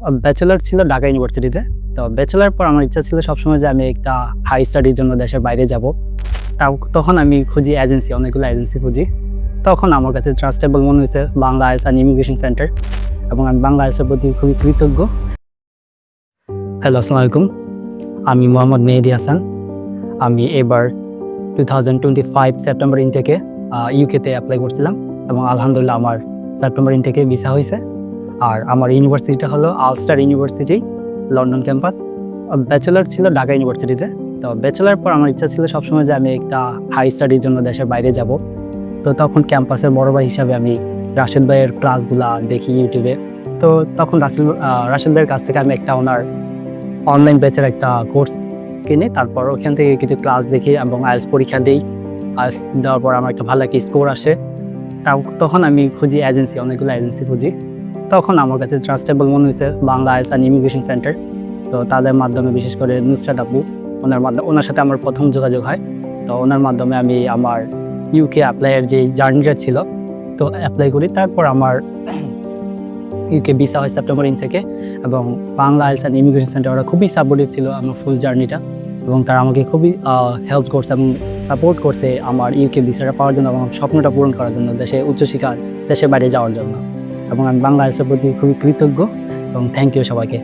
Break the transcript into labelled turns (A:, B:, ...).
A: Bachelor ছিল ঢাকা ইউনিভার্সিটিতে তো ব্যাচেলার পর আমার ইচ্ছা ছিল সবসময় যে আমি একটা হাই স্টাডির জন্য দেশের বাইরে যাব। তাও তখন আমি খুঁজি এজেন্সি অনেকগুলো এজেন্সি খুঁজি। তখন আমার কাছে ট্রাস্টেবল মনে হয়েছে Bangla IELTS and immigration centre এবং আমি বাংলা আইলসের প্রতি খুবই কৃতজ্ঞ। হ্যালো আসসালামু আলাইকুম। আমি মোহাম্মদ মেহেদি হাসান। আমি এবার two thousand twenty five September ইনটেকে ইউকেতে অ্যাপ্লাই করছিলাম এবং আলহামদুলিল্লাহ আমার সেপ্টেম্বর ইনটেকে ভিসা হয়েছে। আর আমার ইউনিভার্সিটিটা হলো Ulster university London campus bachelor ছিল ঢাকা ইউনিভার্সিটিতে। তো ব্যাচেলার পর আমার ইচ্ছা ছিল সবসময় যে আমি একটা হাই স্টাডির জন্য দেশের বাইরে যাব। তো তখন ক্যাম্পাসের বড় ভাই হিসাবে আমি রাশেদ ভাইয়ের ক্লাসগুলা দেখি ইউটিউবে। তো তখন রাসেল রাশেদ ভাইয়ের কাছ থেকে আমি একটা ওনার অনলাইন ব্যাচের একটা কোর্স কিনে, তারপর ওখান থেকে কিছু ক্লাস দেখি এবং আইএলস পরীক্ষা দিই। আইএলস দেওয়ার পর আমার একটা ভালো একটা স্কোর আসে। তখন আমি খুঁজি এজেন্সি অনেকগুলো এজেন্সি খুঁজি। তখন আমার কাছে ট্রাস্টেবল মনে হয়েছে Bangla IELTS and immigration centre তো তাদের মাধ্যমে বিশেষ করে নুসরাত আপু ওনার মাধ্যমে ওনার সাথে আমার প্রথম যোগাযোগ হয়। তো ওনার মাধ্যমে আমি আমার ইউকে অ্যাপ্লাইয়ের যে জার্নিটা ছিল, তো অ্যাপ্লাই করি। তারপর আমার ইউকে ভিসা হয় সেপ্টেম্বর ইন থেকে এবং Bangla IELTS and immigration centre ওরা খুবই সাপোর্টিভ ছিল আমার ফুল জার্নিটা এবং তারা আমাকে খুবই হেল্প করছে এবং সাপোর্ট করছে আমার ইউকে ভিসাটা পাওয়ার জন্য এবং স্বপ্নটা পূরণ করার জন্য দেশে উচ্চশিক্ষা দেশের বাইরে যাওয়ার জন্য। এবং আমি বাংলা আইলসের প্রতি খুবই কৃতজ্ঞ এবং থ্যাংক ইউ সবাইকে।